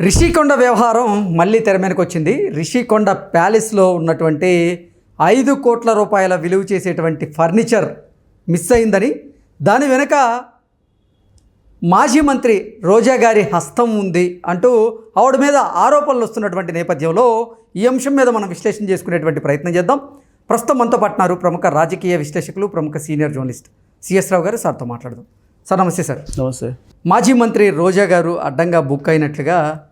రిషికొండ వ్యవహారం మళ్ళీ తెర మీదకి వచ్చింది. రిషికొండ ప్యాలెస్లో ఉన్నటువంటి ఐదు కోట్ల రూపాయల విలువ చేసేటువంటి ఫర్నిచర్ మిస్ అయిందని దాని వెనుక మాజీ మంత్రి రోజా గారి హస్తం ఉంది అంటూ ఆవిడ మీద ఆరోపణలు వస్తున్నటువంటి నేపథ్యంలో ఈ అంశం మీద మనం విశ్లేషణ చేసుకునేటువంటి ప్రయత్నం చేద్దాం. ప్రస్తుతం మనతో పట్టినారు ప్రముఖ రాజకీయ విశ్లేషకులు ప్రముఖ సీనియర్ జర్నలిస్ట్ సిఎస్ రావు గారు. సార్తో మాట్లాడదాం. సార్ నమస్తే సార్. నమస్తే. మాజీ మంత్రి రోజా గారు అడ్డంగా బుక్ అయినట్లుగా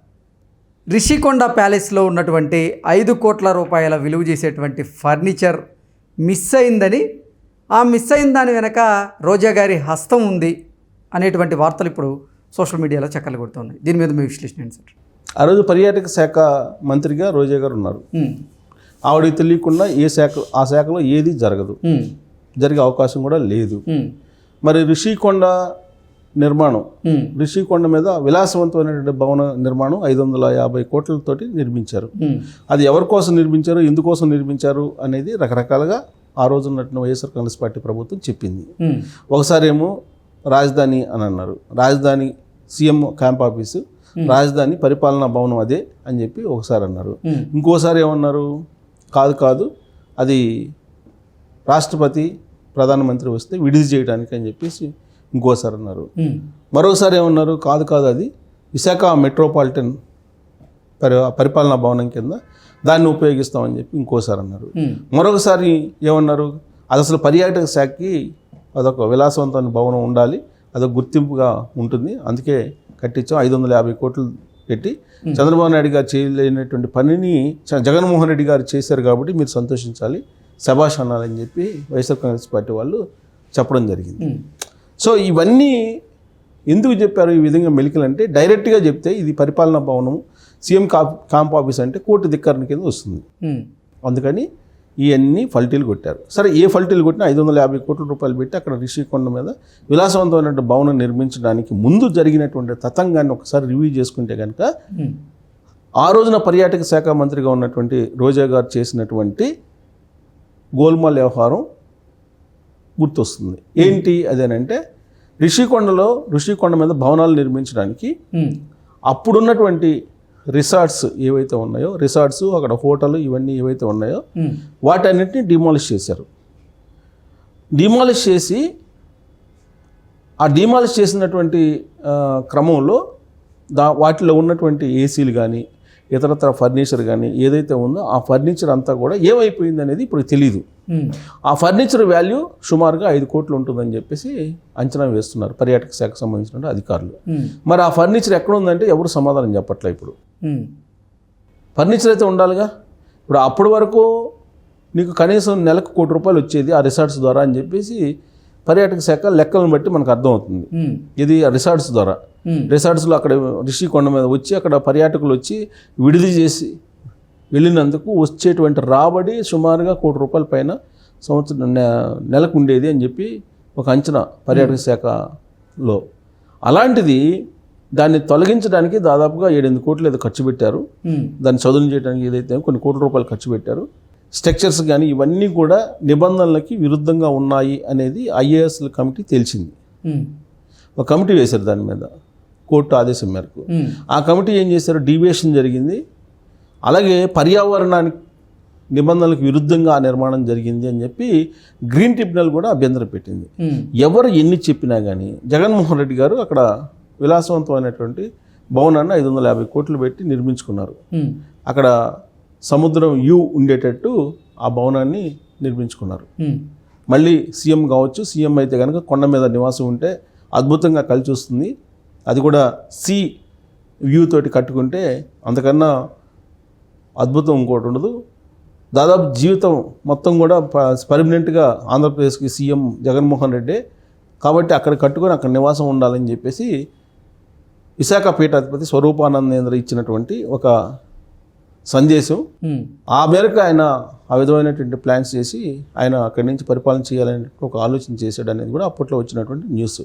రిషికొండ ప్యాలెస్లో ఉన్నటువంటి ఐదు కోట్ల రూపాయల విలువ చేసేటువంటి ఫర్నిచర్ మిస్ అయిందని ఆ మిస్ అయిన దాని వెనక రోజా గారి హస్తం ఉంది అనేటువంటి వార్తలు ఇప్పుడు సోషల్ మీడియాలో చక్కలు కొడుతున్నాయి. దీని మీద మీ విశ్లేషణ ఏంటి సార్? ఆ రోజు పర్యాటక శాఖ మంత్రిగా రోజా గారు ఉన్నారు. ఆవిడకి తెలియకుండా ఏ శాఖ ఆ శాఖలో ఏది జరగదు. జరిగే అవకాశం కూడా లేదు. మరి రిషికొండ నిర్మాణం. రిషికొండ మీద విలాసవంతమైనటువంటి భవన నిర్మాణం ఐదు వందల యాభై కోట్లతోటి నిర్మించారు. అది ఎవరి కోసం నిర్మించారు ఎందుకోసం నిర్మించారు అనేది రకరకాలుగా ఆ రోజు ఉన్నటువంటి వైఎస్ఆర్ కాంగ్రెస్ పార్టీ ప్రభుత్వం చెప్పింది. ఒకసారి ఏమో రాజధాని అని అన్నారు. రాజధాని సీఎం క్యాంప్ ఆఫీసు రాజధాని పరిపాలనా భవనం అదే అని చెప్పి ఒకసారి అన్నారు. ఇంకోసారి ఏమన్నారు? కాదు కాదు. అది రాష్ట్రపతి ప్రధానమంత్రి వస్తే విడిది చేయడానికి అని చెప్పేసి ఇంకోసారి అన్నారు మరోసారి ఏమన్నారు? కాదు కాదు అది విశాఖ మెట్రోపాలిటన్ పరి పరిపాలనా భవనం కింద దాన్ని ఉపయోగిస్తామని చెప్పి ఇంకోసారి అన్నారు. మరొకసారి ఏమన్నారు? అది అసలు పర్యాటక శాఖకి అదొక విలాసవంతమైన భవనం ఉండాలి అదొక గుర్తింపుగా ఉంటుంది. అందుకే కట్టించాం. ఐదు వందల యాభై కోట్లు పెట్టి చంద్రబాబు నాయుడు గారు చేయలేనటువంటి పనిని జగన్మోహన్ రెడ్డి గారు చేశారు కాబట్టి మీరు సంతోషించాలి శభాష్ అనాలని చెప్పి వైఎస్ఆర్ కాంగ్రెస్ పార్టీ వాళ్ళు చెప్పడం జరిగింది. సో ఇవన్నీ ఎందుకు చెప్పారు ఈ విధంగా మెలికలు అంటే డైరెక్ట్గా చెప్తే ఇది పరిపాలనా భవనం సీఎం కా క్యాంప్ ఆఫీస్ అంటే కోర్టు ధిక్కరణ కింద వస్తుంది. అందుకని ఇవన్నీ ఫల్టీలు కొట్టారు. సరే ఏ ఫల్టీలు కొట్టినా ఐదు వందల యాభై కోట్ల రూపాయలు పెట్టి అక్కడ రిషికొండ మీద విలాసవంతమైన భవనం నిర్మించడానికి ముందు జరిగినటువంటి తతంగాన్ని ఒకసారి రివ్యూ చేసుకుంటే కనుక ఆ రోజున పర్యాటక శాఖ మంత్రిగా ఉన్నటువంటి రోజా గారు చేసినటువంటి గోల్మాల్ వ్యవహారం గుర్తొస్తుంది. ఏంటి అదేనంటే రిషికొండలో రిషికొండ మీద భవనాలు నిర్మించడానికి అప్పుడున్నటువంటి రిసార్ట్స్ ఏవైతే ఉన్నాయో రిసార్ట్స్ అక్కడ హోటల్ ఇవన్నీ ఏవైతే ఉన్నాయో వాటన్నిటిని డిమాలిష్ చేశారు. డిమాలిష్ చేసి ఆ డిమాలిష్ చేసినటువంటి క్రమంలో దా వాటిలో ఉన్నటువంటి ఏసీలు కానీ ఇతరత్ర ఫర్నిచర్ కానీ ఏదైతే ఉందో ఆ ఫర్నిచర్ అంతా కూడా ఏమైపోయింది అనేది ఇప్పుడు తెలియదు ఆ ఫర్నిచర్ వాల్యూ సుమారుగా ఐదు కోట్లు ఉంటుందని చెప్పేసి అంచనా వేస్తున్నారు పర్యాటక శాఖకు సంబంధించిన అధికారులు. మరి ఆ ఫర్నిచర్ ఎక్కడ ఉందంటే ఎవరు సమాధానం చెప్పట్లే ఇప్పుడు. ఫర్నిచర్ అయితే ఉండాలిగా. ఇప్పుడు అప్పటి వరకు నీకు కనీసం నెలకు కోటి రూపాయలు వచ్చేది ఆ రిసార్ట్స్ ద్వారా అని చెప్పేసి పర్యాటక శాఖ లెక్కలను బట్టి మనకు అర్థమవుతుంది. ఇది రిసార్ట్స్ ద్వారా. రిసార్ట్స్లో అక్కడ రిషికొండ మీద వచ్చి అక్కడ పర్యాటకులు వచ్చి విడిది చేసి వెళ్ళినందుకు వచ్చేటువంటి రాబడి సుమారుగా కోటి రూపాయల పైన సంవత్సరం నె- నెలకు ఉండేది అని చెప్పి ఒక అంచనా పర్యాటక శాఖలో అలాంటిది దాన్ని తొలగించడానికి దాదాపుగా ఏడెనిమిది కోట్లు ఏదో ఖర్చు పెట్టారు. దాన్ని చదును చేయడానికి ఏదైతే కొన్ని కోట్ల రూపాయలు ఖర్చు పెట్టారు. స్ట్రక్చర్స్ కానీ ఇవన్నీ కూడా నిబంధనలకి విరుద్ధంగా ఉన్నాయి అనేది ఐఏఎస్ల కమిటీ తెలిసింది ఒక కమిటీ వేశారు దాని మీద కోర్టు ఆదేశం మేరకు. ఆ కమిటీ ఏం చేశారు? డీవియేషన్ జరిగింది. అలాగే పర్యావరణానికి నిబంధనలకు విరుద్ధంగా ఆ నిర్మాణం జరిగింది అని చెప్పి గ్రీన్ ట్రిబ్యునల్ కూడా అభ్యంతరం పెట్టింది. ఎవరు ఎన్ని చెప్పినా కానీ జగన్మోహన్ రెడ్డి గారు అక్కడ విలాసవంతమైనటువంటి భవనాన్ని ఐదు వందల యాభై కోట్లు పెట్టి నిర్మించుకున్నారు. అక్కడ సముద్రం యూ ఉండేటట్టు ఆ భవనాన్ని నిర్మించుకున్నారు. మళ్ళీ సీఎం కావచ్చు సీఎం అయితే కనుక కొండ మీద నివాసం ఉంటే అద్భుతంగా కలిసి వస్తుంది. అది కూడా సీ వ్యూ తోటి కట్టుకుంటే అంతకన్నా అద్భుతం ఇంకోటి ఉండదు. దాదాపు జీవితం మొత్తం కూడా పర్మనెంట్గా ఆంధ్రప్రదేశ్కి సీఎం జగన్మోహన్ రెడ్డి కాబట్టి అక్కడ కట్టుకొని అక్కడ నివాసం ఉండాలని చెప్పేసి విశాఖ పీఠాధిపతి స్వరూపానందేంద్ర ఇచ్చినటువంటి ఒక సందేశం. ఆ మేరకు ఆయన ఆ విధమైనటువంటి ప్లాన్స్ చేసి ఆయన అక్కడి నుంచి పరిపాలన చేయాలనే ఒక ఆలోచన చేశాడు అనేది కూడా అప్పట్లో వచ్చినటువంటి న్యూస్.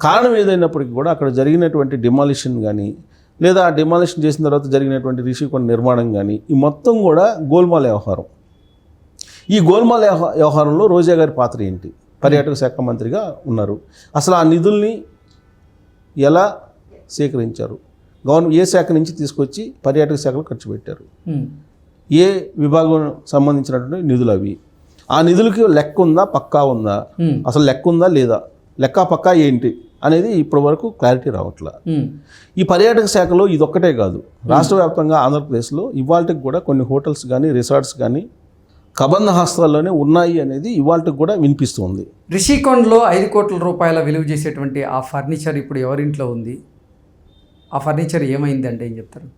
కారణం ఏదైనప్పటికీ కూడా అక్కడ జరిగినటువంటి డిమాలిషన్ కానీ లేదా డిమాలిషన్ చేసిన తర్వాత జరిగినటువంటి రిషికొండ నిర్మాణం కానీ ఈ మొత్తం కూడా గోల్మాల వ్యవహారం. ఈ గోల్మాల వ్యవహ- వ్యవహారంలో రోజా గారి పాత్ర ఏంటి? పర్యాటక శాఖ మంత్రిగా ఉన్నారు. అసలు ఆ నిధుల్ని ఎలా సేకరించారు? గవర్నమెంట్ ఏ శాఖ నుంచి తీసుకొచ్చి పర్యాటక శాఖలో ఖర్చు పెట్టారు. ఏ విభాగం సంబంధించినటువంటి నిధులు అవి? ఆ నిధులకి లెక్క ఉందా పక్కా ఉందా? అసలు లెక్క ఉందా లేదా? లెక్క పక్కా ఏంటి అనేది ఇప్పటి వరకు క్లారిటీ రావట్లా. ఈ పర్యాటక శాఖలో ఇదొక్కటే కాదు. రాష్ట్ర వ్యాప్తంగా ఆంధ్రప్రదేశ్లో ఇవాళకి కూడా కొన్ని హోటల్స్ కానీ రిసార్ట్స్ కానీ కబంధ హస్తాల్లోనే ఉన్నాయి అనేది ఇవాళకి కూడా వినిపిస్తుంది. రిషికొండలో ఐదు కోట్ల రూపాయల విలువ చేసేటువంటి ఆ ఫర్నిచర్ ఇప్పుడు ఎవరింట్లో ఉంది? ఆ ఫర్నిచర్ ఏమైంది అంటే ఏం చెప్తారు?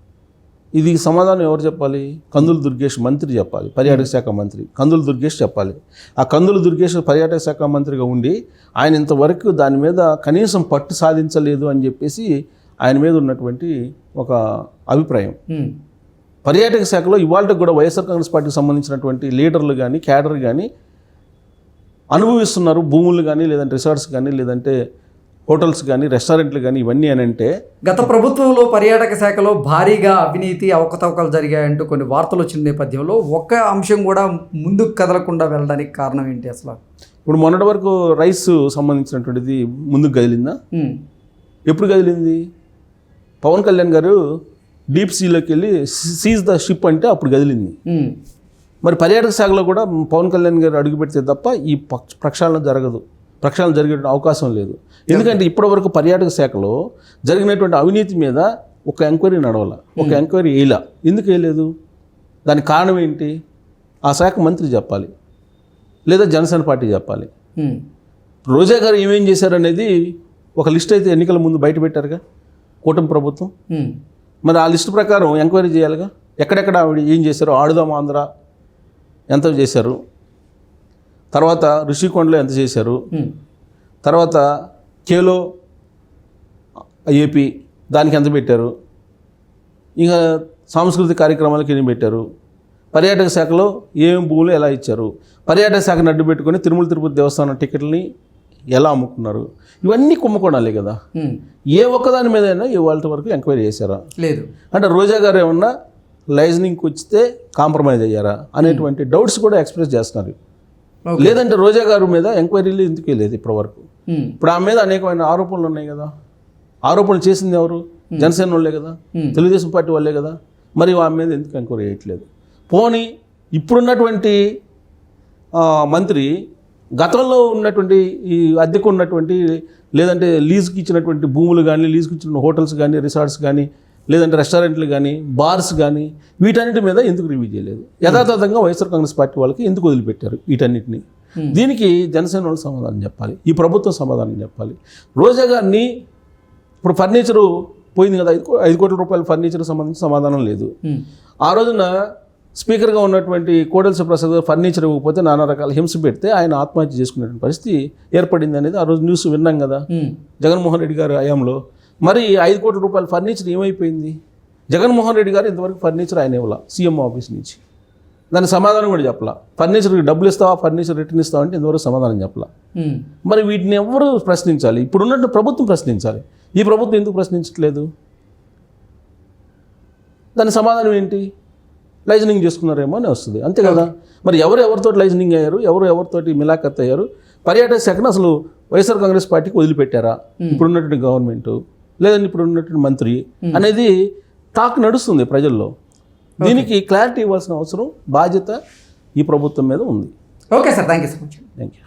ఇది సమాధానం ఎవరు చెప్పాలి? కందుల దుర్గేష్ మంత్రి చెప్పాలి పర్యాటక శాఖ మంత్రి. కందుల దుర్గేష్ చెప్పాలి. ఆ కందుల దుర్గేష్ పర్యాటక శాఖ మంత్రిగా ఉండి ఆయన ఇంతవరకు దాని మీద కనీసం పట్టు సాధించలేదు అని చెప్పేసి ఆయన మీద ఉన్నటువంటి ఒక అభిప్రాయం. పర్యాటక శాఖలో ఇవాళ కూడా వైఎస్ఆర్ కాంగ్రెస్ పార్టీకి సంబంధించినటువంటి లీడర్లు కానీ క్యాడర్ కానీ అనుభవిస్తున్నారు. భూములు కానీ లేదంటే రిసార్ట్స్ కానీ లేదంటే హోటల్స్ కానీ రెస్టారెంట్లు కానీ ఇవన్నీ అని అంటే గత ప్రభుత్వంలో పర్యాటక శాఖలో భారీగా అవినీతి అవకతవకలు జరిగాయంటూ కొన్ని వార్తలు వచ్చిన నేపథ్యంలో ఒక్క అంశం కూడా ముందుకు కదలకుండా వెళ్ళడానికి కారణం ఏంటి అసలు? ఇప్పుడు మొన్నటి వరకు రైస్ సంబంధించినటువంటిది ముందుకు కదిలిందా? ఎప్పుడు కదిలింది? పవన్ కళ్యాణ్ గారు డీప్ సీలోకి వెళ్ళి సీజ్ ద షిప్ అంటే అప్పుడు కదిలింది. మరి పర్యాటక శాఖలో కూడా పవన్ కళ్యాణ్ గారు అడుగు పెడితే తప్ప ఈ ప్రక్షాళన జరగదు. ప్రక్షాళన జరిగే అవకాశం లేదు. ఎందుకంటే ఇప్పటివరకు పర్యాటక శాఖలో జరిగినటువంటి అవినీతి మీద ఒక ఎంక్వైరీ నడవాల. ఒక ఎంక్వైరీ వేయలా. ఎందుకు వేయలేదు? దానికి కారణం ఏంటి? ఆ శాఖ మంత్రి చెప్పాలి. లేదా జనసేన పార్టీ చెప్పాలి. ఉమ్, రోజా గారు ఏమేం చేశారనేది ఒక లిస్ట్ అయితే ఎన్నికల ముందు బయట పెట్టారుగా కూటమి ప్రభుత్వం. ఉమ్, మరి ఆ లిస్టు ప్రకారం ఎంక్వైరీ చేయాలిగా? ఎక్కడెక్కడ ఆవిడ ఏం చేశారు? ఆడుదాం ఆంధ్ర ఎంత చేశారు? తర్వాత ఋషికొండలో ఎంత చేశారు? తర్వాత కేలో ఏపీ దానికి ఎంత పెట్టారు? ఇంకా సాంస్కృతిక కార్యక్రమాలకు ఎన్ని పెట్టారు? పర్యాటక శాఖలో ఏం భూములు ఎలా ఇచ్చారు? పర్యాటక శాఖను అడ్డు పెట్టుకొని తిరుమల తిరుపతి దేవస్థానం టికెట్లని ఎలా అమ్ముకున్నారు? ఇవన్నీ కుంభకోణాలే కదా. ఏ ఒక్కదాని మీదైనా ఇవాళ వరకు ఎంక్వైరీ చేశారా? లేదు. అంటే రోజా గారు ఏమన్నా లైజనింగ్కి వచ్చితే కాంప్రమైజ్ అయ్యారా అనేటువంటి డౌట్స్ కూడా ఎక్స్ప్రెస్ చేస్తున్నారు. లేదంటే రోజా గారి మీద ఎంక్వైరీలు ఎందుకు వెళ్ళేది ఇప్పటివరకు? ఉమ్, ఇప్పుడు ఆమె మీద అనేకమైన ఆరోపణలు ఉన్నాయి కదా. ఆరోపణలు చేసింది ఎవరు? జనసేన వాళ్ళే కదా. Hmm. తెలుగుదేశం పార్టీ వాళ్ళే కదా. మరి ఆమె మీద ఎందుకు ఎంక్వైరీ చేయట్లేదు పోనీ ఇప్పుడున్నటువంటి ఆ, మంత్రి గతంలో ఉన్నటువంటి ఈ అద్దెకు ఉన్నటువంటి లేదంటే లీజుకి ఇచ్చినటువంటి భూములు కానీ లీజుకి ఇచ్చిన హోటల్స్ కానీ రిసార్ట్స్ కానీ లేదంటే రెస్టారెంట్లు కానీ బార్స్ కానీ వీటన్నిటి మీద ఎందుకు రివ్యూ చేయలేదు? యథాతథంగా వైఎస్ఆర్ కాంగ్రెస్ పార్టీ వాళ్ళకి ఎందుకు వదిలిపెట్టారు వీటన్నిటిని? దీనికి జనసేన వాళ్ళు సమాధానం చెప్పాలి. ఈ ప్రభుత్వం సమాధానం చెప్పాలి. రోజా గారిని ఇప్పుడు ఫర్నిచరు పోయింది కదా ఐదు ఐదు కోట్ల రూపాయల ఫర్నిచర్ సంబంధించి సమాధానం లేదు. ఉమ్, ఆ రోజున స్పీకర్గా ఉన్నటువంటి కోడెల సుప్రసాద్ గారు ఫర్నిచర్ ఇవ్వకపోతే నానా రకాల హింస పెడితే ఆయన ఆత్మహత్య చేసుకునేటువంటి పరిస్థితి ఏర్పడింది అనేది ఆ రోజు న్యూస్ విన్నాం కదా. ఉమ్, జగన్మోహన్ రెడ్డి గారి హయాంలో మరి ఐదు కోట్ల రూపాయల ఫర్నిచర్ ఏమైపోయింది? జగన్మోహన్ రెడ్డి గారు ఇంతవరకు ఫర్నిచర్ ఆయన ఇవ్వాల సీఎం ఆఫీస్ నుంచి. దానికి సమాధానం కూడా చెప్పలా. ఫర్నిచర్కి డబ్బులు ఇస్తావా ఫర్నిచర్ రిటర్న్ ఇస్తావా అంటే ఇంతవరకు సమాధానం చెప్పలా. మరి వీటిని ఎవరు ప్రశ్నించాలి? ఇప్పుడు ఉన్నట్టు ప్రభుత్వం ప్రశ్నించాలి. ఈ ప్రభుత్వం ఎందుకు ప్రశ్నించట్లేదు? దాని సమాధానం ఏంటి? లైజనింగ్ చేసుకున్నారేమో అని వస్తుంది. అంతే కదా? మరి ఎవరు ఎవరితో లైజనింగ్ అయ్యారు? ఎవరు ఎవరితోటి మిలాఖత్ అయ్యారు? పర్యాటక శాఖను అసలు వైఎస్ఆర్ కాంగ్రెస్ పార్టీకి వదిలిపెట్టారా? ఇప్పుడు ఉన్నటువంటి గవర్నమెంట్. లేదంటే ఇప్పుడు ఉన్నటువంటి మంత్రి అనేది టాక్ నడుస్తుంది ప్రజల్లో. దీనికి క్లారిటీ ఇవ్వాల్సిన అవసరం బాధ్యత ఈ ప్రభుత్వం మీద ఉంది. Okay sir thank you so much thank you